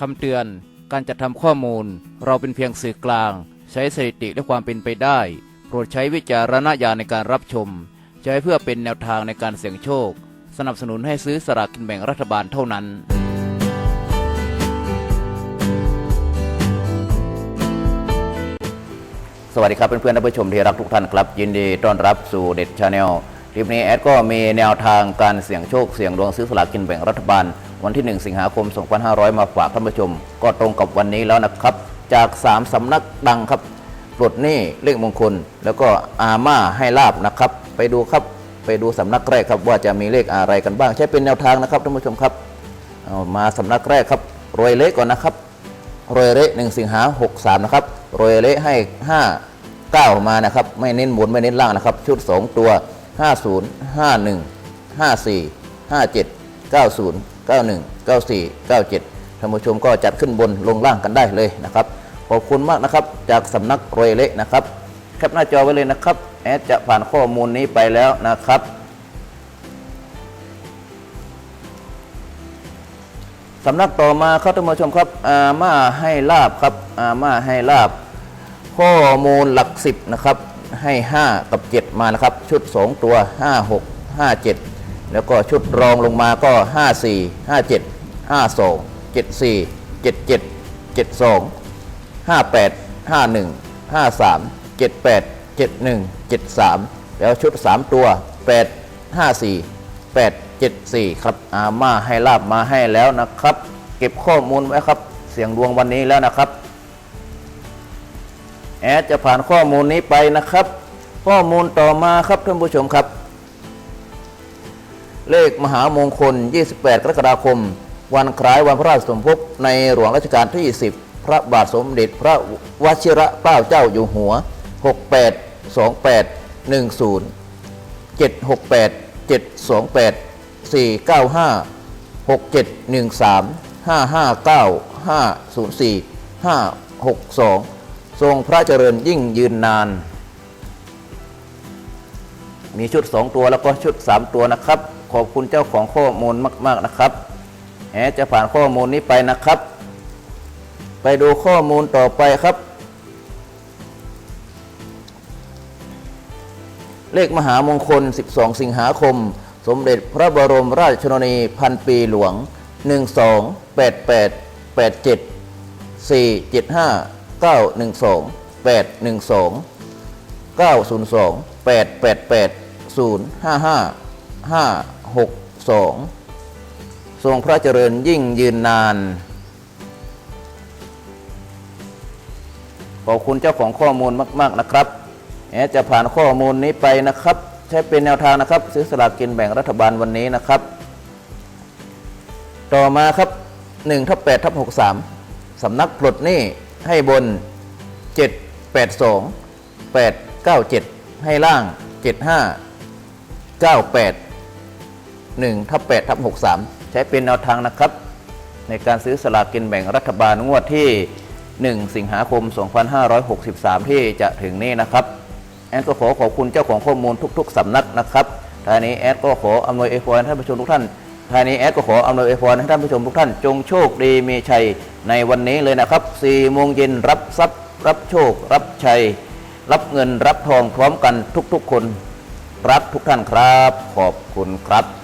คำเตือน การจัดทำข้อมูล เราเป็นเพียงสื่อกลาง ใช้สถิติและความเป็นไปได้ โปรดใช้วิจารณญาณในการรับชม ใช้เพื่อเป็นแนวทางในการเสี่ยงโชค สนับสนุนให้ซื้อสลากกินแบ่งรัฐบาลเท่านั้นสวัสดีครับเพื่อนๆท่านผู้ชมที่รักทุกท่านครับ ยินดีต้อนรับสู่เด็ดชาแนล คลิปนี้แอดก็มีแนวทางการเสี่ยงโชคเสี่ยงดวงซื้อสลากกินแบ่งรัฐบาล วันที่ 1 สิงหาคม 2500 มาฝากท่านผู้ชม ก็ตรงกับวันนี้แล้วนะครับ จาก 3 สำนักดังครับปลดหนี้เลขมงคล แล้วก็อาม่าให้ลาบนะครับ ไปดูครับไปดูสำนักแรกครับว่าจะมีเลขอะไรกันบ้าง ใช้เป็นแนวทางนะครับท่านผู้ชมครับามาสำนักแรกครับรวยเละก่อนนะครับโรยเละหนึ่งสิงหาหกสามนะครับโรยเละให้ห้าเก้ามานะครับ ไม่เน้นบนไม่เน้นล่างนะครับ ชุดสองตัว ห้าศูนย์ห้าหนึ่งห้าสี่ห้าเจ็ดเก้าศูนย์เก้าหนึ่งเก้าสี่เก้าเจ็ดท่านผู้ชมก็จัดขึ้นบนลงล่างกันได้เลยนะครับ ขอบคุณมากนะครับจากสำนักโรยเละนะครับ แคปหน้าจอไว้เลยนะครับ แอดจะผ่านข้อมูลนี้ไปแล้วนะครับสำนักต่อมาครับท่านผู้ชมครับอาม่าให้ลาบครับอาม่าให้ลาบ ข้อมูลหลักสิบนะครับ ให้ 5 กับ 7 มานะครับ ชุด 2 ตัว 5 6 5 7 แล้วก็ชุดรองลงมาก็ 5 4 5 7 5 2 7 4 7 7 7 2 5 8 5 1 5 3 7 8 7 1 7 3 แล้วชุด 3 ตัว 8 5 4 8 7 4 ครับอาม่าให้ลาบมาให้แล้วนะครับ เก็บข้อมูลไว้ครับ เสียงดวงวันนี้แล้วนะครับ แอดจะผ่านข้อมูลนี้ไปนะครับ ข้อมูลต่อมาครับท่านผู้ชมครับ เลขมหามงคล 28 กรกฎาคม วันคล้ายวันพระราชสมภพในหลวงรัชกาลที่ 10 พระบาทสมเด็จพระวชิระเกล้าเจ้าอยู่หัว 68 28 10 768 728 495 6713 559 504 562 ทรงพระเจริญยิ่งยืนนาน มีชุด 2 ตัวแล้วก็ชุด 3 ตัวนะครับ ขอบคุณเจ้าของข้อมูลมาก ๆนะครับแหมจะผ่านข้อมูลนี้ไปนะครับ ไปดูข้อมูลต่อไปครับ เลขมหามงคล 12 สิงหาคม สมเด็จพระบรมราชชนนีพันปีหลวง 12 88 87 475 912 812 902 888 055 562 ทรงพระเจริญยิ่งยืนนาน ขอบคุณเจ้าของข้อมูลมาก ๆ นะครับแอจะผ่านข้อมูลนี้ไปนะครับ ใช้เป็นแนวทางนะครับ ซื้อสลากกินแบ่งรัฐบาลวันนี้นะครับ ต่อมาครับ1ทับ8ทับ63สำนักปลดหนี้ ให้บน 782 897 ให้ล่าง 75 98 1ทับ8ทับ63 ใช้เป็นแนวทางนะครับ ในการซื้อสลากกินแบ่งรัฐบาลงวดที่ 1 สิงหาคม 2563 ที่จะถึงนี้นะครับ แอดก็ขอขอบคุณเจ้าของข้อมูลทุก ๆสำนักนะครับท่านี้แอดก็ขออำนวยอวยพรท่านผู้ชมทุกท่าน ท่านี้แอดก็ขออำนวยอวยพรให้ท่านผู้ชมทุกท่าน จงโชคดีมีชัยในวันนี้เลยนะครับ4โมงเย็นรับทรัพย์ รับโชค รับชัย รับเงินรับทองพร้อมกันทุกๆคน รักทุกท่านครับ ขอบคุณครับ